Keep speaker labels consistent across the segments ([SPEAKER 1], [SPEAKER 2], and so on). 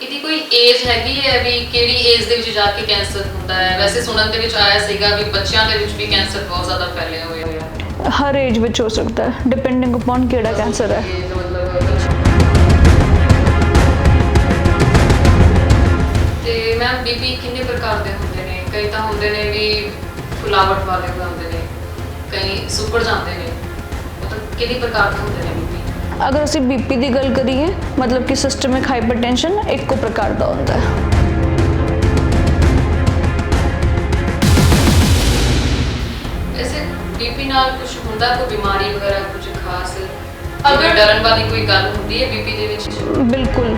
[SPEAKER 1] ਇਹਦੀ ਕੋਈ ਏਜ ਹੈਗੀ ਹੈ ਵੀ ਕਿਹੜੀ ਏਜ ਦੇ ਵਿੱਚ ਜਾ ਕੇ ਕੈਂਸਰ ਹੁੰਦਾ ਹੈ? ਵੈਸੇ ਸੁਣਨ ਦੇ ਵਿੱਚ ਆਇਆ ਸੀਗਾ ਵੀ ਬੱਚਿਆਂ ਦੇ ਵਿੱਚ ਵੀ ਕੈਂਸਰ ਬਹੁਤ ਜ਼ਿਆਦਾ ਫੈਲਿਆ ਹੋਇਆ ਹੈ
[SPEAKER 2] ਹਰ ਏਜ ਵਿੱਚ ਹੋ ਸਕਦਾ ਹੈ ਡਿਪੈਂਡਿੰਗ ਅਪਨ ਕਿਹੜਾ ਕੈਂਸਰ ਹੈ।
[SPEAKER 1] ਇਹ ਮਤਲਬ ਤੇ ਮੈਮ ਬੀਪੀ ਕਿੰਨੇ ਪ੍ਰਕਾਰ ਦੇ ਹੁੰਦੇ ਨੇ? ਕਈ ਤਾਂ ਹੁੰਦੇ ਨੇ ਵੀ ਫੁਲਾਵਟ ਵਾਲੇ ਵੀ ਹੁੰਦੇ ਨੇ ਕਈ ਸੁੱਕੜ ਜਾਂਦੇ ਨੇ। ਮਤਲਬ ਕਿੰਨੇ ਪ੍ਰਕਾਰ ਦੇ ਹੁੰਦੇ ਨੇ?
[SPEAKER 2] ਅਗਰ ਅਸੀਂ ਬੀਪੀ ਦੀ ਗੱਲ ਕਰੀਏ ਮਤਲਬ ਕਿ ਸਿਸਟਮਿਕ ਹਾਈਪਰਟੈਂਸ਼ਨ ਇੱਕੋ ਪ੍ਰਕਾਰ ਦਾ ਹੁੰਦਾ ਹੈ।
[SPEAKER 1] ਵੈਸੇ ਬੀਪੀ ਨਾਲ ਕੁਝ ਹੁੰਦਾ ਕੋਈ ਬਿਮਾਰੀ ਵਗੈਰਾ ਕੁਝ ਖਾਸ? ਅਗਰ ਡਰਨ ਵਾਲੀ ਕੋਈ ਗੱਲ ਹੁੰਦੀ ਹੈ ਬੀਪੀ ਦੇ ਵਿੱਚ?
[SPEAKER 2] ਬਿਲਕੁਲ।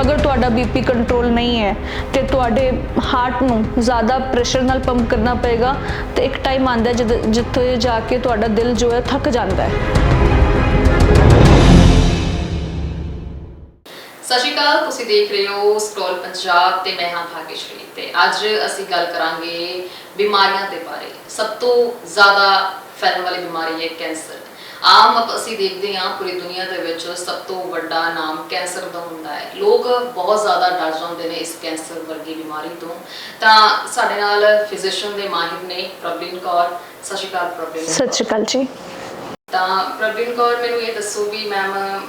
[SPEAKER 2] ਅਗਰ ਤੁਹਾਡਾ ਬੀਪੀ ਕੰਟਰੋਲ ਨਹੀਂ ਹੈ ਤੇ ਤੁਹਾਡੇ ਹਾਰਟ ਨੂੰ ਜ਼ਿਆਦਾ ਪ੍ਰੈਸ਼ਰ ਨਾਲ ਪੰਪ ਕਰਨਾ ਪਏਗਾ ਤੇ ਇੱਕ ਟਾਈਮ ਜਦ- ਜਿੱਥੇ ਜਾ ਕੇ ਤੁਹਾਡਾ ਦਿਲ ਜੋ ਹੈ ਥੱਕ ਜਾਂਦਾ ਹੈ।
[SPEAKER 1] ਸਤਿ ਸ਼੍ਰੀ ਅਕਾਲ ਤੁਸੀਂ ਦੇਖ ਰਹੇ ਹੋ ਸਕਰੋਲ ਪੰਜਾਬ ਤੇ ਮੈਂ ਹਾਂ ਭਾਗੇਸ਼ਵਰੀ ਤੇ ਅੱਜ ਅਸੀਂ ਗੱਲ ਕਰਾਂਗੇ ਬਿਮਾਰੀਆਂ ਦੇ ਬਾਰੇ। ਸਭ ਤੋਂ ਜ਼ਿਆਦਾ ਫੈਲਣ ਵਾਲੀ ਬਿਮਾਰੀ ਹੈ ਕੈਂਸਰ। ਆਮ ਅਪ- ਅਸੀਂ ਦੇਖਦੇ ਹਾਂ ਪੂਰੀ ਦੁਨੀਆ ਦੇ ਵਿੱਚ ਸਭ ਤੋਂ ਵੱਡਾ ਨਾਮ ਕੈਂਸਰ ਦਾ ਹੁੰਦਾ ਹੈ। ਲੋਕ ਬਹੁਤ ਜ਼ਿਆਦਾ ਡਰ ਜਾਂਦੇ ਨੇ ਇਸ ਕੈਂਸਰ ਵਰਗੀ ਬਿਮਾਰੀ ਤੋਂ। ਤਾਂ ਸਾਡੇ ਨਾਲ ਫਿਜ਼ੀਸ਼ੀਅਨ ਦੇ ਮਾਹਿਰ ਨੇ ਪ੍ਰਬਲੀਨ ਕੌਰ। ਸਤਿ ਸ਼੍ਰੀ ਅਕਾਲ ਪ੍ਰਬਲੀਨ
[SPEAKER 2] ਸਤਿ ਸ਼੍ਰੀ ਅਕਾਲ ਜੀ।
[SPEAKER 1] ਤਾਂ ਪ੍ਰਵੀਨ ਕੌਰ ਮੈਨੂੰ ਇਹ ਦੱਸੋ ਵੀ ਮੈਮ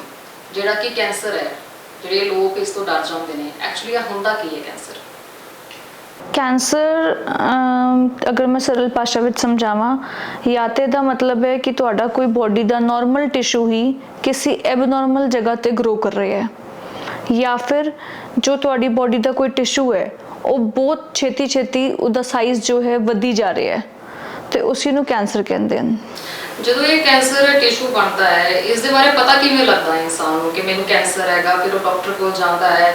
[SPEAKER 1] ਜਿਹੜਾ ਕਿ ਕੈਂਸਰ ਹੈ ਜਿਹੜੇ ਲੋਕ ਇਸ ਤੋਂ ਡਰ ਜਾਂਦੇ ਨੇ ਐਕਚੁਅਲੀ ਇਹ ਹੁੰਦਾ ਕੀ ਹੈ ਕੈਂਸਰ
[SPEAKER 2] ਕੈਂਸਰ ਅਗਰ ਮੈਂ ਸਰਲ ਭਾਸ਼ਾ ਵਿੱਚ ਸਮਝਾਵਾਂ, ਜਾਂ ਦਾ ਮਤਲਬ ਹੈ ਕਿ ਤੁਹਾਡਾ ਕੋਈ ਬੋਡੀ ਦਾ ਨਾਰਮਲ ਟਿਸ਼ੂ ਹੀ ਕਿਸੇ ਐਬਨੋਰਮਲ ਜਗ੍ਹਾ ਤੇ ਗਰੋ ਕਰ ਰਿਹਾ ਹੈ। ਜਾਂ ਫਿਰ ਜੋ ਤੁਹਾਡੀ ਬੋਡੀ ਦਾ ਕੋਈ ਟਿਸ਼ੂ ਹੈ, ਉਹ ਬਹੁਤ ਛੇਤੀ ਛੇਤੀ ਉਹਦਾ ਸਾਈਜ਼ ਜੋ ਹੈ ਵਧੀ ਜਾ ਰਿਹਾ ਹੈ। ਤੇ ਉਸੇ ਨੂੰ ਕੈਂਸਰ ਕਹਿੰਦੇ ਹਨ।
[SPEAKER 1] ਜਦੋਂ ਇਹ ਕੈਂਸਰ ਟਿਸ਼ੂ ਬਣਦਾ ਹੈ ਇਸ ਦੇ ਬਾਰੇ ਪਤਾ ਕਿਵੇਂ ਲੱਗਦਾ ਹੈ ਇਨਸਾਨ ਨੂੰ ਕਿ ਮੈਨੂੰ ਕੈਂਸਰ ਹੈਗਾ ਫਿਰ ਉਹ ਡਾਕਟਰ ਕੋਲ ਜਾਂਦਾ ਹੈ?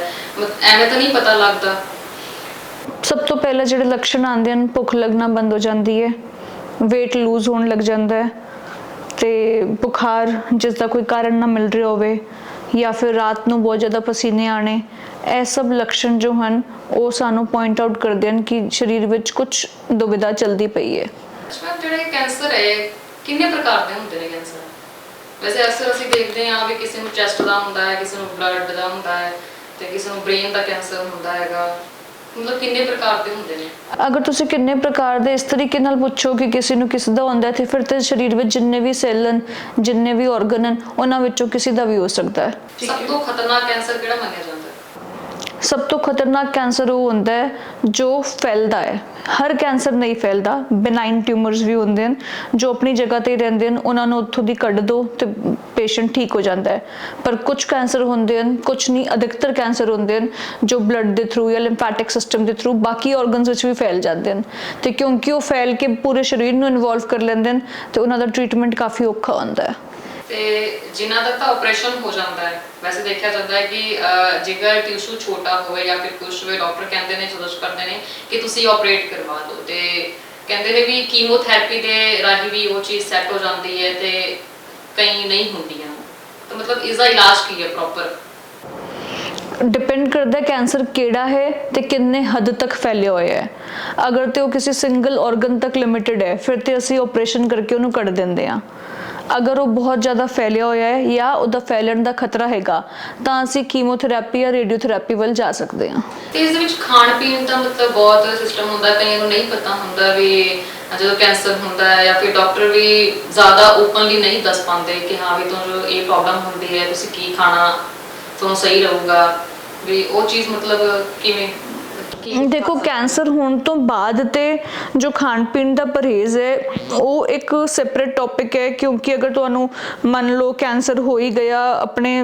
[SPEAKER 1] ਐਵੇਂ ਤਾਂ ਨਹੀਂ ਪਤਾ ਲੱਗਦਾ?
[SPEAKER 2] ਸਭ ਤੋਂ ਪਹਿਲਾਂ ਜਿਹੜੇ ਲੱਛਣ ਆਉਂਦੇ ਹਨ ਭੁੱਖ ਲੱਗਣਾ ਬੰਦ ਹੋ ਜਾਂਦੀ ਹੈ weight ਲੂਜ਼ ਹੋਣ ਲੱਗ ਜਾਂਦਾ ਹੈ ਤੇ ਬੁਖਾਰ ਜਿਸ ਦਾ ਕੋਈ ਕਾਰਨ ਨਾ ਮਿਲ ਰਿਹਾ ਹੋਵੇ ਜਾਂ ਫਿਰ ਰਾਤ ਨੂੰ ਬਹੁਤ ਜ਼ਿਆਦਾ ਪਸੀਨੇ ਆਣੇ ਇਹ ਸਭ ਲੱਛਣ ਜੋ ਹਨ ਉਹ ਸਾਨੂੰ ਪੁਆਇੰਟ ਆਊਟ ਕਰਦੇ ਹਨ ਕਿ ਸਰੀਰ ਵਿੱਚ ਕੁਝ ਦੁਵਿਧਾ ਚਲਦੀ ਪਈ ਹੈ।
[SPEAKER 1] ਅੱਛਾ ਜਿਹੜੇ ਕੈਂਸਰ ਹੈ ਕਿੰਨੇ ਪ੍ਰਕਾਰ ਦੇ ਹੁੰਦੇ ਨੇ ਕੈਂਸਰ ਵੈਸੇ ਅਕਸਰ ਅਸੀਂ ਦੇਖਦੇ ਹਾਂ ਵੀ ਕਿਸੇ ਨੂੰ ਚੈਸਟ ਦਾ ਹੁੰਦਾ ਹੈ ਕਿਸੇ ਨੂੰ ਬਲੱਡ ਦਾ ਹੁੰਦਾ ਹੈ ਤੇ ਕਿਸੇ ਨੂੰ ਬ੍ਰੇਨ ਦਾ ਕੈਂਸਰ ਹੁੰਦਾ ਹੈਗਾ। ਮਤਲਬ ਕਿੰਨੇ ਪ੍ਰਕਾਰ ਦੇ ਹੁੰਦੇ ਨੇ?
[SPEAKER 2] ਅਗਰ ਤੁਸੀਂ ਕਿੰਨੇ ਪ੍ਰਕਾਰ ਦੇ ਇਸ ਤਰੀਕੇ ਨਾਲ ਪੁੱਛੋ ਕਿ ਕਿਸੇ ਨੂੰ ਕਿਸ ਦਾ ਹੁੰਦਾ ਹੈ ਤੇ ਫਿਰ ਤੇ ਸਰੀਰ ਵਿੱਚ ਜਿੰਨੇ ਵੀ ਸੈੱਲ ਹਨ ਜਿੰਨੇ ਵੀ ਆਰਗਨ ਹਨ ਉਹਨਾਂ ਵਿੱਚੋਂ ਕਿਸੇ ਦਾ ਵੀ ਹੋ ਸਕਦਾ ਹੈ।
[SPEAKER 1] ਸਭ ਤੋਂ ਖਤਰਨਾਕ ਕੈਂਸਰ ਕਿਹੜਾ ਮੰਨਿਆ ਜਾਂਦਾ? ਹੈ
[SPEAKER 2] ਸਭ ਤੋਂ ਖਤਰਨਾਕ ਕੈਂਸਰ ਉਹ ਹੁੰਦਾ ਹੈ ਜੋ ਫੈਲਦਾ ਹੈ। ਹਰ ਕੈਂਸਰ ਨਹੀਂ ਫੈਲਦਾ ਬੇਨਾਈਨ ਟਿਊਮਰਸ ਵੀ ਹੁੰਦੇ ਹਨ, ਜੋ ਆਪਣੀ ਜਗ੍ਹਾ ਤੇ ਰਹਿੰਦੇ ਹਨ, ਉਹਨਾਂ ਨੂੰ ਉੱਥੋਂ ਦੀ ਕੱਢ ਦੋ ਤੇ ਪੇਸ਼ੈਂਟ ਠੀਕ ਹੋ ਜਾਂਦਾ ਹੈ। ਪਰ ਕੁਝ ਕੈਂਸਰ ਹੁੰਦੇ ਹਨ ਕੁਝ ਨਹੀਂ, ਅਧਿਕਤਰ ਕੈਂਸਰ ਹੁੰਦੇ ਹਨ, ਜੋ ਬਲੱਡ ਦੇ ਥਰੂ ਜਾਂ ਲਿੰਫੈਟਿਕ ਸਿਸਟਮ ਦੇ ਥਰੂ ਬਾਕੀ ਆਰਗਨਸ ਵਿੱਚ ਵੀ ਫੈਲ ਜਾਂਦੇ ਹਨ। ਤੇ ਕਿਉਂਕਿ ਉਹ ਫੈਲ ਕੇ ਪੂਰੇ ਸਰੀਰ ਨੂੰ ਇਨਵੋਲਵ ਕਰ ਲੈਂਦੇ ਹਨ, ਤੇ ਉਹਨਾਂ ਦਾ ਟ੍ਰੀਟਮੈਂਟ ਕਾਫੀ ਔਖਾ ਹੁੰਦਾ ਹੈ।
[SPEAKER 1] ਤੇ ਜਿਨ੍ਹਾਂ ਦਾ ਤਾਂ ਆਪਰੇਸ਼ਨ ਹੋ ਜਾਂਦਾ ਹੈ। ਵੈਸੇ ਦੇਖਿਆ ਜਾਂਦਾ ਹੈ ਕਿ ਅਹ, ਟਿਸ਼ੂ ਛੋਟਾ ਹੋਵੇ ਜਾਂ ਫਿਰ ਕੁਝ ਹੋਵੇ ਡਾਕਟਰ ਕਹਿੰਦੇ ਨੇ ਸੁਜੈਸਟ ਕਰਦੇ ਨੇ ਕਿ ਤੁਸੀਂ ਆਪਰੇਟ ਕਰਵਾ ਦਿਓ। ਤੇ ਕਹਿੰਦੇ ਨੇ ਵੀ ਕੀਮੋਥੈਰੇਪੀ ਦੇ ਰਾਹੀਂ ਵੀ ਉਹ ਚੀਜ਼ ਸੈੱਟ ਹੋ ਜਾਂਦੀ ਹੈ ਤੇ ਕਈ ਨਹੀਂ ਹੁੰਦੀਆਂ। ਤਾਂ ਮਤਲਬ ਇਸ ਦਾ ਇਲਾਜ ਕੀ ਹੈ ਪ੍ਰੋਪਰ
[SPEAKER 2] ਡਿਪੈਂਡ ਕਰਦਾ ਹੈ ਕੈਂਸਰ ਕਿਹੜਾ ਹੈ ਤੇ ਕਿੰਨੇ ਹੱਦ ਤੱਕ ਫੈਲਿਆ ਹੋਇਆ ਹੈ। ਅਗਰ ਤੇ ਉਹ ਕਿਸੇ ਸਿੰਗਲ ਆਰਗਨ ਤੱਕ ਲਿਮਿਟਿਡ ਹੈ ਫਿਰ ਤੇ ਅਸੀਂ ਆਪਰੇਸ਼ਨ ਕਰਕੇ ਉਹਨੂੰ ਕੱਢ ਦਿੰਦੇ ਆ ਅਗਰ ਉਹ ਬਹੁਤ ਜ਼ਿਆਦਾ ਫੈਲਿਆ ਹੋਇਆ ਹੈ ਜਾਂ ਉਹਦਾ ਫੈਲਣ ਦਾ ਖਤਰਾ ਹੈਗਾ, ਤਾਂ ਅਸੀਂ ਕੀਮੋਥੈਰੇਪੀ ਜਾਂ ਰੇਡੀਓਥੈਰੇਪੀ ਵੱਲ ਜਾ ਸਕਦੇ ਹਾਂ।
[SPEAKER 1] ਤੇ ਇਸ ਦੇ ਵਿੱਚ ਖਾਣ ਪੀਣ ਦਾ ਮਤਲਬ ਬਹੁਤ ਸਿਸਟਮ ਹੁੰਦਾ ਕਈਆਂ ਨੂੰ ਨਹੀਂ ਪਤਾ ਹੁੰਦਾ ਵੀ ਜਦੋਂ ਕੈਂਸਰ ਹੁੰਦਾ ਹੈ ਜਾਂ ਫਿਰ ਡਾਕਟਰ ਵੀ ਜ਼ਿਆਦਾ ਓਪਨਲੀ ਨਹੀਂ ਦੱਸ ਪਾਉਂਦੇ ਕਿ ਹਾਂ ਵੀ ਤੁਹਾਨੂੰ ਇਹ ਪ੍ਰੋਬਲਮ ਹੁੰਦੀ ਹੈ, ਤੁਸੀਂ ਕੀ ਖਾਣਾ ਤੁਹਾਨੂੰ ਸਹੀ ਰਹੂਗਾ, ਵੀ ਉਹ ਚੀਜ਼ ਮਤਲਬ ਕਿਵੇਂ
[SPEAKER 2] ਦੇਖੋ ਕੈਂਸਰ ਹੋਣ ਤੋਂ ਬਾਅਦ ਤੇ ਜੋ ਖਾਣ ਪੀਣ ਦਾ ਪਰਹੇਜ਼ ਹੈ, ਉਹ ਇੱਕ ਸੈਪਰੇਟ ਟੌਪਿਕ ਹੈ, ਕਿਉਂਕਿ ਅਗਰ ਤੁਹਾਨੂੰ ਮੰਨ ਲਓ ਕੈਂਸਰ ਹੋ ਹੀ ਗਿਆ, ਆਪਣੇ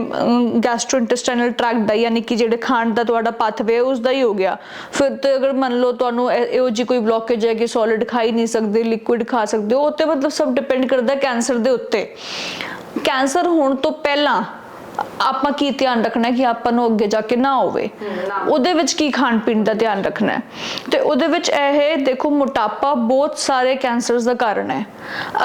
[SPEAKER 2] ਗੈਸਟ੍ਰੋਇੰਟੇਸਟਾਈਨਲ ਟ੍ਰੈਕਟ ਦਾ ਯਾਨੀ ਕਿ ਜਿਹੜੇ ਖਾਣ ਦਾ ਤੁਹਾਡਾ ਪਾਥਵੇ ਉਸ ਦਾ ਹੀ ਹੋ ਗਿਆ। ਫਿਰ ਤੇ ਅਗਰ ਮੰਨ ਲਓ ਤੁਹਾਨੂੰ ਇਹੋ ਜੀ ਕੋਈ ਬਲੌਕੇਜ ਹੈ ਕਿ ਸੋਲਿਡ ਖਾ ਹੀ ਨਹੀਂ ਸਕਦੇ ਲਿਕੁਇਡ ਖਾ ਸਕਦੇ ਹੋ, ਉਹ ਤੇ ਮਤਲਬ ਸਭ ਡਿਪੈਂਡ ਕਰਦਾ ਕੈਂਸਰ ਦੇ ਉੱਤੇ। ਕੈਂਸਰ ਹੋਣ ਤੋਂ ਪਹਿਲਾਂ ਆਪਾਂ ਕੀ ਧਿਆਨ ਰੱਖਣਾ ਹੈ ਕਿ ਆਪਾਂ ਨੂੰ ਅੱਗੇ ਜਾ ਕੇ ਨਾ ਹੋਵੇ? ਉਹਦੇ ਵਿੱਚ ਕੀ ਖਾਣ ਪੀਣ ਦਾ ਧਿਆਨ ਰੱਖਣਾ ਹੈ? ਤੇ ਉਹਦੇ ਵਿੱਚ ਇਹ ਦੇਖੋ ਮੋਟਾਪਾ ਬਹੁਤ ਸਾਰੇ ਕੈਂਸਰਸ ਦਾ ਕਾਰਨ ਹੈ।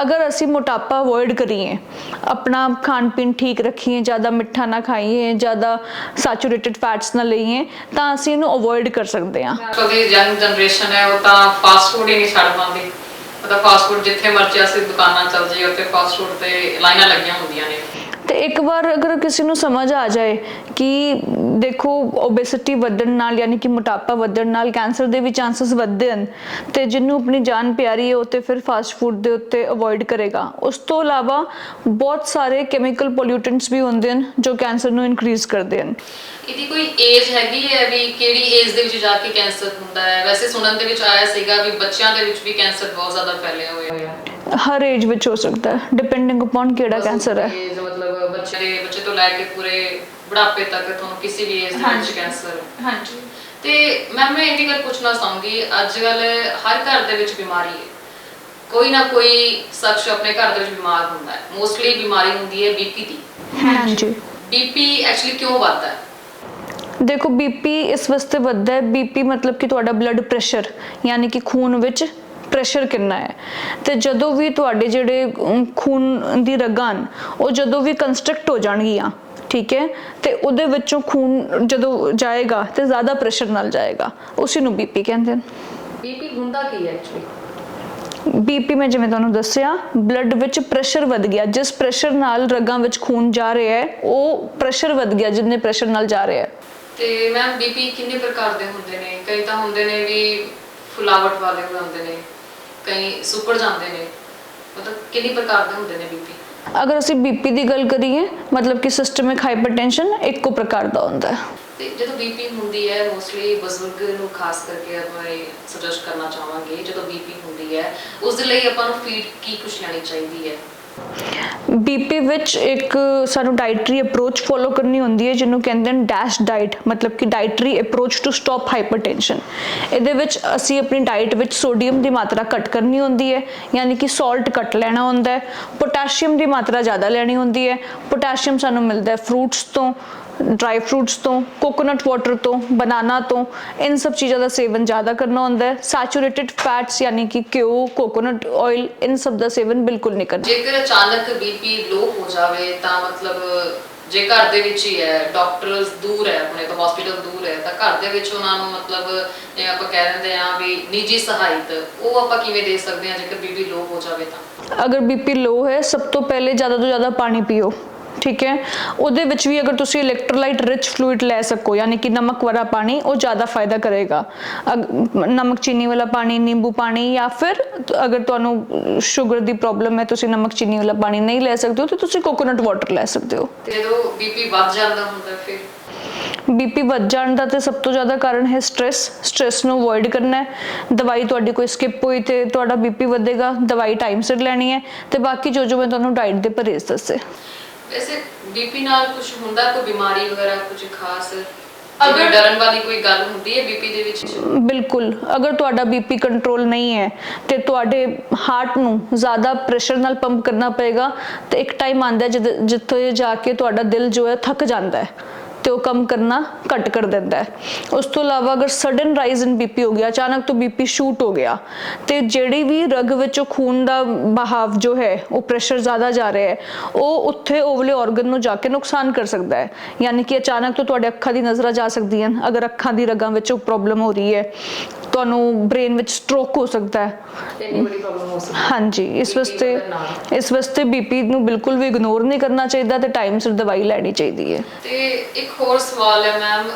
[SPEAKER 2] ਅਗਰ ਅਸੀਂ ਮੋਟਾਪਾ ਅਵੋਇਡ ਕਰੀਏ ਆਪਣਾ ਖਾਣ ਪੀਣ ਠੀਕ ਰੱਖੀਏ ਜ਼ਿਆਦਾ ਮਿੱਠਾ ਨਾ ਖਾਈਏ ਜ਼ਿਆਦਾ ਸੈਚੂਰੇਟਡ ਫੈਟਸ ਨਾ ਲਈਏ ਤਾਂ ਅਸੀਂ ਇਹਨੂੰ ਅਵੋਇਡ ਕਰ ਸਕਦੇ ਹਾਂ।
[SPEAKER 1] ਦੀ ਯੰਗ ਜਨਰੇਸ਼ਨ ਹੈ ਉਹ ਤਾਂ ਫਾਸਟ ਫੂਡ ਹੀ ਨਹੀਂ ਛੱਡ ਪਾਉਂਦੀ। ਮਤਲਬ ਫਾਸਟ ਫੂਡ ਜਿੱਥੇ ਮਰਜ਼ੀ ਅਸੀਂ ਦੁਕਾਨਾਂ ਚੱਲ ਜਾਈਏ ਉੱਥੇ ਫਾਸਟ ਫੂਡ ਤੇ ਲਾਈਨਾਂ ਲੱਗੀਆਂ ਹੁੰਦੀਆਂ ਨੇ।
[SPEAKER 2] ਤੇ ਇੱਕ ਵਾਰ ਅਗਰ ਕਿਸੇ ਨੂੰ ਸਮਝ ਆ ਜਾਏ ਕਿ ਦੇਖੋ ਓਬੇਸਿਟੀ ਵਧਣ ਨਾਲ ਯਾਨੀ ਕਿ ਮੋਟਾਪਾ ਵਧਣ ਨਾਲ ਕੈਂਸਰ ਦੇ ਵੀ ਚਾਂਸਸ ਵੱਧਦੇ ਹਨ ਤੇ ਜਿਹਨੂੰ ਆਪਣੀ ਜਾਨ ਪਿਆਰੀ ਹੈ, ਉਹ ਤੇ ਫਿਰ ਫਾਸਟ ਫੂਡ ਦੇ ਉੱਤੇ ਅਵੋਇਡ ਕਰੇਗਾ। ਉਸ ਤੋਂ ਇਲਾਵਾ ਬਹੁਤ ਸਾਰੇ ਕੈਮੀਕਲ ਪੋਲਿਊਟੈਂਟਸ ਵੀ ਹੁੰਦੇ ਹਨ ਜੋ ਕੈਂਸਰ ਨੂੰ ਇਨਕਰੀਜ਼ ਕਰਦੇ ਹਨ।
[SPEAKER 1] ਇਹਦੀ ਕੋਈ ਏਜ ਹੈਗੀ ਹੈ ਵੀ ਕਿਹੜੀ ਏਜ ਦੇ ਵਿੱਚ ਜਾ ਕੇ ਕੈਂਸਰ ਹੁੰਦਾ ਹੈ? ਵੈਸੇ ਸੁਣਨ ਦੇ ਵਿੱਚ ਆਇਆ ਸੀਗਾ ਵੀ ਬੱਚਿਆਂ ਦੇ ਵਿੱਚ ਵੀ ਕੈਂਸਰ ਬਹੁਤ ਜ਼ਿਆਦਾ ਫੈਲਿਆ ਹੋਇਆ। ਹੈ
[SPEAKER 2] ਹਰ ਏਜ ਵਿੱਚ ਹੋ ਸਕਦਾ ਹੈ ਡਿਪੈਂਡਿੰਗ ਅਪਨ ਕਿਹੜਾ ਕੈਂਸਰ ਹੈ।
[SPEAKER 1] ਏਜ ਮਤਲਬ ਬੱਚੇ ਦੇ ਬੱਚੇ ਤੋਂ ਲੈ ਕੇ ਪੂਰੇ ਬੁਢਾਪੇ ਤੱਕ ਤੁਹਾਨੂੰ ਕਿਸੇ ਵੀ ਏਜ ਦੇ ਵਿੱਚ
[SPEAKER 2] ਹਾਂਜੀ।
[SPEAKER 1] ਕੈਂਸਰ
[SPEAKER 2] ਹਾਂਜੀ।
[SPEAKER 1] ਤੇ ਮੈਮ ਮੈਂ ਇਹ ਵੀ ਗੱਲ ਪੁੱਛਣਾ ਚਾਹੂੰਗੀ ਅੱਜ ਕੱਲ ਹਰ ਘਰ ਦੇ ਵਿੱਚ ਬਿਮਾਰੀ ਹੈ। ਕੋਈ ਨਾ ਕੋਈ ਸ਼ਖਸ ਆਪਣੇ ਘਰ ਦੇ ਵਿੱਚ ਬਿਮਾਰ ਹੁੰਦਾ ਹੈ। ਮੋਸਟਲੀ ਬਿਮਾਰੀ ਹੁੰਦੀ ਹੈ ਬੀਪੀ ਦੀ।
[SPEAKER 2] ਹਾਂਜੀ।
[SPEAKER 1] ਬੀਪੀ ਐਕਚੁਅਲੀ ਕਿਉਂ ਵੱਧਦਾ ਹੈ?
[SPEAKER 2] ਦੇਖੋ ਬੀਪੀ ਇਸ ਵਾਸਤੇ ਵੱਧਦਾ ਹੈ। ਬੀਪੀ ਮਤਲਬ ਕਿ ਤੁਹਾਡਾ ਬਲੱਡ ਪ੍ਰੈਸ਼ਰ ਯਾਨੀ ਕਿ ਖੂਨ ਵਿੱਚ ਪ੍ਰੈਸ਼ਰ ਕਿੰਨਾ ਹੈ? ਤੇ ਜਦੋਂ ਵੀ ਤੁਹਾਡੇ ਜਿਹੜੇ ਖੂਨ ਦੀ ਰਗਾਂ ਹਨ, ਉਹ ਜਦੋਂ ਵੀ ਕੰਸਟਰਕਟ ਹੋ ਜਾਣਗੀਆਂ ਠੀਕ ਹੈ? ਤੇ ਉਹਦੇ ਵਿੱਚੋਂ ਖੂਨ ਜਦੋਂ ਜਾਏਗਾ ਤੇ ਜ਼ਿਆਦਾ ਪ੍ਰੈਸ਼ਰ ਨਾਲ ਜਾਏਗਾ। ਉਸੇ ਨੂੰ ਬੀਪੀ ਕਹਿੰਦੇ ਨੇ
[SPEAKER 1] ਬੀਪੀ ਹੁੰਦਾ ਕੀ ਹੈ ਐਕਚੁਅਲੀ
[SPEAKER 2] ਬੀਪੀ ਮੈਂ ਜਿਵੇਂ ਤੁਹਾਨੂੰ ਦੱਸਿਆ ਬਲੱਡ ਵਿੱਚ ਪ੍ਰੈਸ਼ਰ ਵੱਧ ਗਿਆ। ਜਿਸ ਪ੍ਰੈਸ਼ਰ ਨਾਲ ਰਗਾਂ ਵਿੱਚ ਖੂਨ ਜਾ ਰਿਹਾ ਹੈ ਉਹ ਪ੍ਰੈਸ਼ਰ ਵੱਧ ਗਿਆ ਜਿੰਨੇ ਪ੍ਰੈਸ਼ਰ ਨਾਲ ਜਾ ਰਿਹਾ ਹੈ।
[SPEAKER 1] ਤੇ ਮੈਮ ਬੀਪੀ ਕਿੰਨੇ ਪ੍ਰਕਾਰ ਦੇ ਹੁੰਦੇ ਨੇ? ਕਈ ਤਾਂ ਹੁੰਦੇ ਨੇ ਵੀ ਫੁਲਾਵਟ ਵਾਲੇ ਹੁੰਦੇ ਨੇ। ਕਈ ਸੁੱਕੜ ਜਾਂਦੇ ਨੇ। ਮਤਲਬ ਕਿੰਨੀ ਪ੍ਰਕਾਰ ਦੇ ਹੁੰਦੇ ਨੇ ਬੀਪੀ
[SPEAKER 2] ਅਗਰ ਅਸੀਂ ਬੀਪੀ ਦੀ ਗੱਲ ਕਰੀਏ ਮਤਲਬ ਕਿ ਸਿਸਟਮਿਕ ਹਾਈਪਰਟੈਂਸ਼ਨ ਇੱਕੋ ਪ੍ਰਕਾਰ ਦਾ ਹੁੰਦਾ ਹੈ।
[SPEAKER 1] ਤੇ ਜਦੋਂ ਬੀਪੀ ਹੁੰਦੀ ਹੈ ਮੋਸਟਲੀ ਬਜ਼ੁਰਗ ਨੂੰ ਖਾਸ ਕਰਕੇ ਆਪਾਂ ਇਹ ਸੁਜੈਸਟ ਕਰਨਾ ਚਾਹਾਂਗੇ ਜਦੋਂ ਬੀਪੀ ਹੁੰਦੀ ਹੈ ਉਸ ਦੇ ਲਈ ਆਪਾਂ ਨੂੰ ਫੀਡ ਕੀ ਕੁਛ ਲੈਣੀ ਚਾਹੀਦੀ ਹੈ?
[SPEAKER 2] ਬੀਪੀ ਵਿੱਚ ਇੱਕ ਸਾਨੂੰ ਡਾਈਟਰੀ ਅਪਰੋਚ ਫੋਲੋ ਕਰਨੀ ਹੁੰਦੀ ਹੈ, ਜਿਹਨੂੰ ਕਹਿੰਦੇ ਨੇ ਡੈਸ਼ ਡਾਈਟ ਮਤਲਬ ਕਿ dietary approach to stop hypertension ਇਹਦੇ ਵਿੱਚ ਅਸੀਂ ਆਪਣੀ ਡਾਈਟ ਵਿੱਚ ਸੋਡੀਅਮ ਦੀ ਮਾਤਰਾ ਘੱਟ ਕਰਨੀ ਹੁੰਦੀ ਹੈ, ਯਾਨੀ ਕਿ ਸਾਲਟ ਘੱਟ ਲੈਣਾ ਹੁੰਦਾ ਹੈ ਪੋਟਾਸ਼ੀਅਮ ਦੀ ਮਾਤਰਾ ਜ਼ਿਆਦਾ ਲੈਣੀ ਹੁੰਦੀ ਹੈ ਪੋਟਾਸ਼ੀਅਮ ਸਾਨੂੰ ਮਿਲਦਾ ਹੈ ਫਰੂਟਸ ਤੋਂ ਡਰਾਈ ਫਰੂਟਸ ਤੋਂ ਕੋਕੋਨਟ ਵਾਟਰ ਤੋਂ ਬਨਾਨਾ ਤੋਂ, ਇਨ ਸਭ ਚੀਜ਼ਾਂ ਦਾ ਸੇਵਨ ਜ਼ਿਆਦਾ ਕਰਨਾ ਹੁੰਦਾ ਹੈ ਸੈਚੂਰੇਟਿਡ ਫੈਟਸ ਯਾਨੀ ਕਿ ਘਿਓ ਕੋਕੋਨਟ ਆਇਲ ਇਨ ਸਭ ਦਾ ਸੇਵਨ ਬਿਲਕੁਲ ਨਹੀਂ ਕਰਨਾ।
[SPEAKER 1] ਜੇਕਰ ਅਚਾਨਕ ਬੀਪੀ ਲੋ ਹੋ ਜਾਵੇ ਤਾਂ ਮਤਲਬ ਜੇ ਘਰ ਦੇ ਵਿੱਚ ਹੀ ਹੈ ਡਾਕਟਰ ਦੂਰ ਹੈ, ਆਪਣੇ ਤੋਂ ਹਸਪੀਟਲ ਦੂਰ ਹੈ, ਤਾਂ ਘਰ ਦੇ ਵਿੱਚ ਉਹਨਾਂ ਨੂੰ ਮਤਲਬ ਜਿਵੇਂ ਆਪਾਂ ਕਹਿ ਦਿੰਦੇ ਆ ਵੀ ਨਿੱਜੀ ਸਹਾਇਤ, ਉਹ ਆਪਾਂ ਕਿਵੇਂ ਦੇ ਸਕਦੇ ਆ ਜੇਕਰ ਬੀਪੀ ਲੋ ਹੋ ਜਾਵੇ ਤਾਂ?
[SPEAKER 2] ਅਗਰ ਬੀਪੀ ਲੋ ਹੈ, ਸਭ ਤੋਂ ਪਹਿਲੇ ਜ਼ਿਆਦਾ ਤੋਂ ਜ਼ਿਆਦਾ ਪਾਣੀ ਪੀਓ। ਠੀਕ ਹੈ? ਉਹਦੇ ਵਿੱਚ ਵੀ ਅਗਰ ਤੁਸੀਂ ਇਲੈਕਟ੍ਰੋਲਾਈਟ ਰਿਚ ਫਲੂਇਡ ਲੈ ਸਕੋ ਯਾਨੀ ਕਿ ਨਮਕ ਵਾਲਾ ਪਾਣੀ ਉਹ ਜ਼ਿਆਦਾ ਫਾਇਦਾ ਕਰੇਗਾ। ਨਮਕ ਚੀਨੀ ਵਾਲਾ ਪਾਣੀ ਨਿੰਬੂ ਪਾਣੀ ਜਾਂ ਫਿਰ ਅਗਰ ਤੁਹਾਨੂੰ ਸ਼ੂਗਰ ਦੀ ਪ੍ਰੋਬਲਮ ਹੈ ਤੁਸੀਂ ਨਮਕ ਚੀਨੀ ਵਾਲਾ ਪਾਣੀ ਨਹੀਂ ਲੈ ਸਕਦੇ ਹੋ ਤਾਂ ਤੁਸੀਂ ਕੋਕੋਨਟ ਵਾਟਰ ਲੈ ਸਕਦੇ ਹੋ।
[SPEAKER 1] ਤੇ ਜਦੋਂ ਬੀਪੀ ਵੱਧ ਜਾਂਦਾ ਹੁੰਦਾ ਫਿਰ?
[SPEAKER 2] ਬੀਪੀ ਵੱਧ ਜਾਣ ਦਾ ਤੇ ਸਭ ਤੋਂ ਜ਼ਿਆਦਾ ਕਾਰਨ ਹੈ ਸਟ्रेस ਸਟ्रेस ਨੂੰ ਅਵੋਇਡ ਕਰਨਾ ਹੈ। ਦਵਾਈ ਤੁਹਾਡੀ ਕੋਈ ਸਕਿਪ ਹੋਈ ਤੇ ਤੁਹਾਡਾ ਬੀਪੀ ਵਧੇਗਾ। ਦਵਾਈ ਟਾਈਮ ਸਿਰ ਲੈਣੀ ਹੈ। ਤੇ ਬਾਕੀ ਜੋ ਜੋ ਮੈਂ ਤੁਹਾਨੂੰ ਡਾਈਟ ਦੇ ਪਰਹੇਜ਼ ਦੱਸੇ।
[SPEAKER 1] ਵੈਸੇ ਬੀਪੀ ਨਾਲ ਕੁਝ ਹੁੰਦਾ ਕੋਈ ਬਿਮਾਰੀ ਵਗੈਰਾ ਕੁਝ ਖਾਸ?
[SPEAKER 2] ਅਗਰ-
[SPEAKER 1] ਡਰਨ ਵਾਲੀ ਕੋਈ ਗੱਲ ਹੁੰਦੀ ਹੈ ਬੀਪੀ ਦੇ ਵਿੱਚ?
[SPEAKER 2] ਬਿਲਕੁਲ। ਅਗਰ ਤੁਹਾਡਾ ਬੀਪੀ ਕੰਟਰੋਲ ਨਹੀਂ ਹੈ ਤੇ ਤੁਹਾਡੇ ਹਾਰਟ ਨੂੰ ਜ਼ਿਆਦਾ ਪ੍ਰੈਸ਼ਰ ਨਾਲ ਪੰਪ ਕਰਨਾ ਪਏਗਾ ਤੇ ਇੱਕ ਟਾਈਮ ਆਂਦਾ ਜਿੱਥੇ ਜਾ ਕੇ ਤੁਹਾਡਾ ਦਿਲ ਜੋ ਹੈ ਥੱਕ ਜਾਂਦਾ ਹੈ। ਤੇ ਉਹ ਕੰਮ ਕਰਨਾ ਘੱਟ ਕਰ ਦਿੰਦਾ ਹੈ। ਉਸ ਤੋਂ ਇਲਾਵਾ ਅਗਰ ਸਡਨ ਰਾਈਜ਼ ਇਨ ਬੀਪੀ ਹੋ ਗਿਆ ਅਚਾਨਕ ਤੋਂ ਬੀਪੀ ਸ਼ੂਟ ਹੋ ਗਿਆ ਤੇ ਜਿਹੜੀ ਵੀ ਰਗ ਵਿੱਚੋਂ ਖੂਨ ਦਾ ਬਹਾਵ ਜੋ ਹੈ ਉਹ ਪ੍ਰੈਸ਼ਰ ਜ਼ਿਆਦਾ ਜਾ ਰਿਹਾ ਹੈ ਉਹ ਉੱਥੇ ਓਵਲੇ ਆਰਗਨ ਨੂੰ ਜਾ ਕੇ ਨੁਕਸਾਨ ਕਰ ਸਕਦਾ ਹੈ। ਯਾਨੀ ਕਿ ਅਚਾਨਕ ਤੋਂ ਤੁਹਾਡੇ ਅੱਖਾਂ ਦੀ ਨਜ਼ਰਾਂ ਜਾ ਸਕਦੀਆਂ ਅਗਰ ਅੱਖਾਂ ਦੀ ਰਗਾਂ ਵਿੱਚ ਪ੍ਰੋਬਲਮ ਹੋ ਰਹੀ ਹੈ ਤੁਹਾਨੂੰ ਬ੍ਰੇਨ ਵਿੱਚ ਸਟ੍ਰੋਕ ਹੋ ਸਕਦਾ ਹੈ। ਹਾਂਜੀ ਇਸ ਵਾਸਤੇ। ਇਸ ਵਾਸਤੇ ਬੀਪੀ ਨੂੰ ਬਿਲਕੁਲ ਵੀ ਇਗਨੋਰ ਨਹੀਂ ਕਰਨਾ ਚਾਹੀਦਾ ਤੇ ਟਾਈਮ ਸਿਰ ਦਵਾਈ ਲੈਣੀ ਚਾਹੀਦੀ ਹੈ।
[SPEAKER 1] ਤੇ ਇੱਕ ਹੋਰ ਸਵਾਲ ਹੈ ਮੈਮ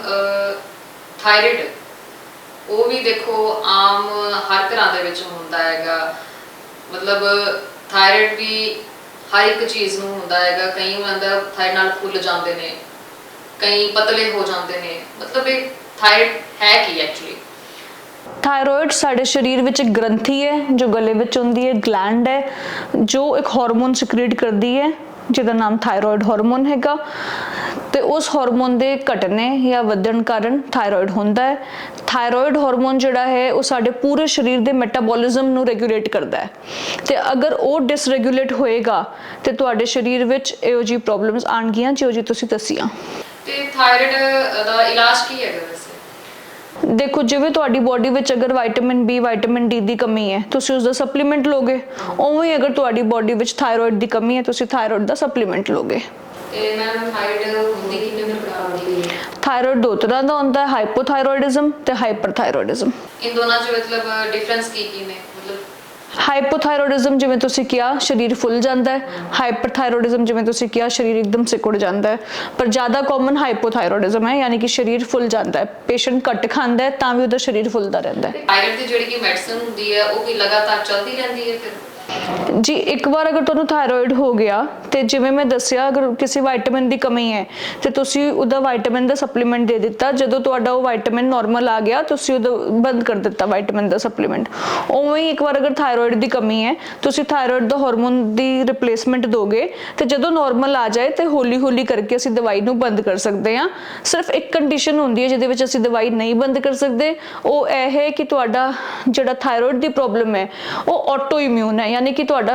[SPEAKER 1] ਥਾਇਰਾਇਡ ਉਹ ਵੀ ਦੇਖੋ ਆਮ ਹਰ ਘਰਾਂ ਦੇ ਵਿੱਚ ਹੁੰਦਾ ਹੈਗਾ। ਮਤਲਬ ਥਾਇਰਾਇਡ ਵੀ ਹਰ ਇੱਕ ਚੀਜ਼ ਨੂੰ ਹੁੰਦਾ ਹੈਗਾ। ਕਈ ਹੁੰਦਾ ਥਾਇਰਾਇਡ ਨਾਲ ਫੁੱਲ ਜਾਂਦੇ ਨੇ, ਕਈ ਪਤਲੇ ਹੋ ਜਾਂਦੇ ਨੇ। ਮਤਲਬ ਇਹ ਥਾਇਰਾਇਡ ਹੈ ਕੀ ਐਕਚੁਅਲੀ
[SPEAKER 2] ਥਾਇਰੋਇਡ ਸਾਡੇ ਸਰੀਰ ਵਿੱਚ ਗ੍ਰੰਥੀ ਹੈ, ਜੋ ਗਲੇ ਵਿੱਚ ਹੁੰਦੀ ਹੈ ਗਲੈਂਡ ਹੈ, ਜੋ ਇੱਕ ਹਾਰਮੋਨ ਸਿਕ੍ਰੀਟ ਕਰਦੀ ਹੈ। ਜਿਹਦਾ ਨਾਮ ਥਾਇਰੋਇਡ ਹਾਰਮੋਨ ਹੈਗਾ, ਤੇ ਉਸ ਹਾਰਮੋਨ ਦੇ ਘਟਨੇ ਜਾਂ ਵਧਣ ਕਾਰਨ ਥਾਇਰੋਇਡ ਹੁੰਦਾ ਹੈ। ਥਾਇਰੋਇਡ ਹਾਰਮੋਨ ਜਿਹੜਾ ਹੈ, ਉਹ ਸਾਡੇ ਪੂਰੇ ਸਰੀਰ ਦੇ ਮੈਟਾਬੋਲਿਜ਼ਮ ਨੂੰ ਰੈਗੂਲੇਟ ਕਰਦਾ ਹੈ। ਤੇ ਅਗਰ ਉਹ ਡਿਸਰੈਗੂਲੇਟ ਹੋਏਗਾ, ਤੇ ਤੁਹਾਡੇ ਸਰੀਰ ਵਿੱਚ ਇਹੋ ਜਿਹੀ ਪ੍ਰੋਬਲਮਸ ਆਣਗੀਆਂ ਜਿਹੋ ਜਿਹੀ ਤੁਸੀਂ ਦੱਸੀਆਂ।
[SPEAKER 1] ਤੇ ਥਾਇਰਾਇਡ ਦਾ ਇਲਾਜ ਕੀ ਹੈਗਾ
[SPEAKER 2] ਦੇਖੋ ਜਿਵੇਂ ਤੁਹਾਡੀ ਬਾਡੀ ਵਿੱਚ ਅਗਰ ਵਿਟਾਮਿਨ ਬੀ ਵਿਟਾਮਿਨ ਡੀ ਦੀ ਕਮੀ ਹੈ ਤੁਸੀਂ ਉਸ ਦਾ ਸਪਲੀਮੈਂਟ ਲੋਗੇ ਉਵੇਂ ਅਗਰ ਤੁਹਾਡੀ ਬਾਡੀ ਵਿੱਚ ਥਾਇਰੋਇਡ ਦੀ ਕਮੀ ਹੈ ਤੁਸੀਂ ਥਾਇਰੋਇਡ ਦਾ ਸਪਲੀਮੈਂਟ ਲੋਗੇ
[SPEAKER 1] ਤੇ ਮੈਮ ਥਾਇਰਾਇਡ ਹੁੰਦੀ ਕਿੰਨੇ ਪ੍ਰਕਾਰ ਦੀ ਹੈ
[SPEAKER 2] ਥਾਇਰੋਇਡ ਦੋ ਤਰ੍ਹਾਂ ਦਾ ਹੁੰਦਾ ਹੈ ਹਾਈਪੋਥਾਇਰੋਇਡਿਜ਼ਮ ਤੇ ਹਾਈਪਰਥਾਇਰੋਇਡਿਜ਼ਮ
[SPEAKER 1] ਇਨ ਦੋਨਾਂ 'ਚ ਮਤਲਬ ਡਿਫਰੈਂਸ ਕੀ ਕੀ ਨੇ?
[SPEAKER 2] ਹਾਈਪੋਥਾਇਰੋਇਡਿਜ਼ਮ ਜਿਵੇਂ ਤੁਸੀਂ ਕਿਹਾ, ਸਰੀਰ ਫੁੱਲ ਜਾਂਦਾ ਹੈ। ਹਾਈਪਰਥਾਇਰੋਇਡਿਜ਼ਮ ਜਿਵੇਂ ਤੁਸੀਂ ਕਿਹਾ, ਸਰੀਰ ਇੱਕਦਮ ਸਿकुड़ ਜਾਂਦਾ ਹੈ। ਪਰ ਜ਼ਿਆਦਾ ਕਾਮਨ ਹਾਈਪੋਥਾਇਰੋਇਡਿਜ਼ਮ ਹੈ, ਯਾਨੀ ਕਿ ਸਰੀਰ ਫੁੱਲ ਜਾਂਦਾ ਹੈ। ਪੇਸ਼ੈਂਟ ਘੱਟ ਖਾਂਦਾ ਹੈ, ਤਾਂ ਵੀ ਉਹਦਾ ਸਰੀਰ ਫੁੱਲਦਾ ਰਹਿੰਦਾ ਹੈ।
[SPEAKER 1] ਥਾਇਰਾਇਡ ਦੀ ਜਿਹੜੀ ਕਿ ਮੈਡੀਸਨ ਹੁੰਦੀ ਹੈ, ਉਹ ਵੀ ਲਗਾਤਾਰ ਚੱਲਦੀ ਰਹਿੰਦੀ ਹੈ ਫਿਰ?
[SPEAKER 2] ਜੀ, ਇੱਕ ਵਾਰ ਅਗਰ ਤੁਹਾਨੂੰ ਥਾਇਰੋਇਡ ਹੋ ਗਿਆ ਤੇ ਜਿਵੇਂ ਮੈਂ ਦੱਸਿਆ, ਅਗਰ ਕਿਸੇ ਵਿਟਾਮਿਨ ਦੀ ਕਮੀ ਹੈ, ਤੇ ਤੁਸੀਂ ਉਹਦਾ ਵਿਟਾਮਿਨ ਦਾ ਸਪਲੀਮੈਂਟ ਦੇ ਦਿੱਤਾ। ਜਦੋਂ ਤੁਹਾਡਾ ਉਹ ਵਿਟਾਮਿਨ ਨਾਰਮਲ ਆ ਗਿਆ, ਤੁਸੀਂ ਉਹਦਾ ਬੰਦ ਕਰ ਦਿੱਤਾ ਵਿਟਾਮਿਨ ਦਾ ਸਪਲੀਮੈਂਟ ਉਵੇਂ ਹੀ ਇੱਕ ਵਾਰ ਅਗਰ ਥਾਇਰੋਇਡ ਦੀ ਕਮੀ ਹੈ, ਤੁਸੀਂ ਥਾਇਰੋਇਡ ਦਾ ਹਾਰਮੋਨ ਦੀ ਰਿਪਲੇਸਮੈਂਟ ਦੋਗੇ। ਤੇ ਜਦੋਂ ਨਾਰਮਲ ਆ ਜਾਏ ਤੇ ਹੌਲੀ ਹੌਲੀ ਕਰਕੇ ਅਸੀਂ ਦਵਾਈ ਨੂੰ ਬੰਦ ਕਰ ਸਕਦੇ ਹਾਂ। ਸਿਰਫ ਇੱਕ ਕੰਡੀਸ਼ਨ ਹੁੰਦੀ ਹੈ, ਜਿਹਦੇ ਵਿੱਚ ਅਸੀਂ ਦਵਾਈ ਨਹੀਂ ਬੰਦ ਕਰ ਸਕਦੇ। ਉਹ ਇਹ ਹੈ ਕਿ ਤੁਹਾਡਾ ਜਿਹੜਾ ਥਾਇਰੋਇਡ ਦੀ ਪ੍ਰੋਬਲਮ ਹੈ, ਉਹ ਆਟੋ ਇਮਿਊਨ ਹੈ ਯਾਨੀ ਕਿ ਤੁਹਾਡਾ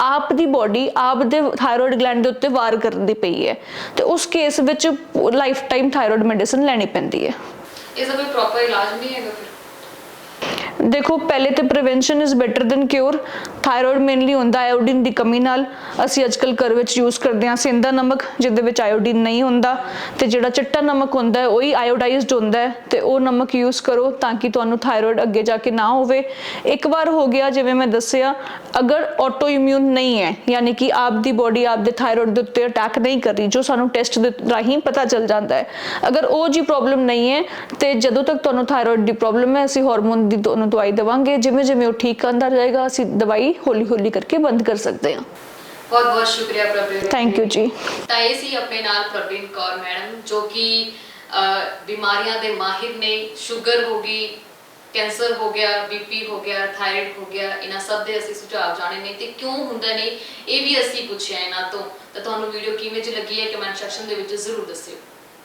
[SPEAKER 2] ਆਪ ਦੀ ਬਾਡੀ ਆਪ ਦੇ ਥਾਇਰੋਇਡ ਗਲੈਂਡ ਦੇ ਉੱਤੇ ਵਾਰ ਕਰਦੀ ਪਈ ਹੈ ਤੇ ਉਸ ਕੇਸ ਵਿੱਚ ਲਾਈਫ ਟਾਈਮ ਥਾਇਰੋਇਡ ਮੈਡੀਸਿਨ ਲੈਣੀ ਪੈਂਦੀ ਹੈ।
[SPEAKER 1] ਇਸ ਦਾ ਕੋਈ ਪ੍ਰੋਪਰ ਇਲਾਜ ਨਹੀਂ ਹੈਗਾ ਫਿਰ?
[SPEAKER 2] ਦੇਖੋ, ਪਹਿਲੇ ਤੇ prevention is better than cure thyroid mainly ਹੁੰਦਾ ਆਇਓਡੀਨ ਦੀ ਕਮੀ ਨਾਲ। ਅਸੀਂ ਅੱਜਕੱਲ ਘਰ ਵਿੱਚ ਯੂਜ਼ ਕਰਦੇ ਹਾਂ ਸਿੰਦਾ ਨਮਕ, ਜਿਹਦੇ ਵਿੱਚ ਆਇਓਡੀਨ ਨਹੀਂ ਹੁੰਦਾ। ਤੇ ਜਿਹੜਾ ਚਿੱਟਾ ਨਮਕ ਹੁੰਦਾ ਹੈ, ਉਹੀ ਆਇਓਡਾਈਜ਼ਡ ਹੁੰਦਾ ਹੈ। ਤੇ ਉਹ ਨਮਕ ਯੂਜ਼ ਕਰੋ ਤਾਂ ਕਿ ਤੁਹਾਨੂੰ ਥਾਇਰੋਇਡ ਅੱਗੇ ਜਾ ਕੇ ਨਾ ਹੋਵੇ। ਇੱਕ ਵਾਰ ਹੋ ਗਿਆ, ਜਿਵੇਂ ਮੈਂ ਦੱਸਿਆ, ਅਗਰ ਆਟੋ ਇਮਿਊਨ ਨਹੀਂ ਹੈ, ਯਾਨੀ ਕਿ ਆਪ ਦੀ ਬਾਡੀ ਆਪ ਦੇ ਥਾਇਰੋਇਡ ਦੇ ਉੱਤੇ ਅਟੈਕ ਨਹੀਂ ਕਰ ਰਹੀ, ਜੋ ਸਾਨੂੰ ਟੈਸਟ ਦੇ ਰਾਹੀਂ ਪਤਾ ਚੱਲ ਜਾਂਦਾ ਹੈ। ਅਗਰ ਉਹ ਜੀ ਪ੍ਰੋਬਲਮ ਨਹੀਂ ਹੈ, ਤੇ ਜਦੋਂ ਤੱਕ ਤੁਹਾਨੂੰ ਥਾਇਰੋਇਡ ਦੀ ਪ੍ਰੋਬਲਮ ਹੈ, ਅਸੀਂ ਹਾਰਮੋਨ ਦੀ ਤੁਹਾਨੂੰ ਦਵਾਈ ਦੇਵਾਂਗੇ ਜਿਵੇਂ ਜਿਵੇਂ ਉਹ ਠੀਕ ਆਉਂਦਾ ਜਾਏਗਾ ਅਸੀਂ ਦਵਾਈ ਹੌਲੀ ਹੌਲੀ ਕਰਕੇ ਬੰਦ ਕਰ ਸਕਦੇ ਹਾਂ।
[SPEAKER 1] ਬਹੁਤ ਬਹੁਤ ਸ਼ੁਕਰੀਆ ਪ੍ਰਵੀਨ
[SPEAKER 2] ਥੈਂਕ ਯੂ ਜੀ।
[SPEAKER 1] ਤਾਂ ਇਹ ਸੀ ਆਪਣੇ ਨਾਲ ਪ੍ਰਵੀਨ ਕੌਰ ਮੈਡਮ ਜੋ ਕਿ ਬਿਮਾਰੀਆਂ ਦੇ ਮਾਹਿਰ ਨੇ ਸ਼ੂਗਰ ਹੋ ਗਈ ਕੈਂਸਰ ਹੋ ਗਿਆ ਬੀਪੀ ਹੋ ਗਿਆ ਥਾਇਰਾਇਡ ਹੋ ਗਿਆ ਇਹਨਾਂ ਸਭ ਦੇ ਅਸੀਂ ਸੁਝਾਅ ਜਾਣੇ ਨੇ। ਤੇ ਕਿਉਂ ਹੁੰਦਾ ਨੇ ਇਹ ਵੀ ਅਸੀਂ ਪੁੱਛਿਆ ਇਹਨਾਂ ਤੋਂ। ਤਾਂ ਤੁਹਾਨੂੰ ਵੀਡੀਓ ਕਿਵੇਂ ਜਿਹੀ ਲੱਗੀ ਹੈ ਕਮੈਂਟ ਸੈਕਸ਼ਨ ਦੇ ਵਿੱਚ ਜ਼ਰੂਰ ਦੱਸਿਓ।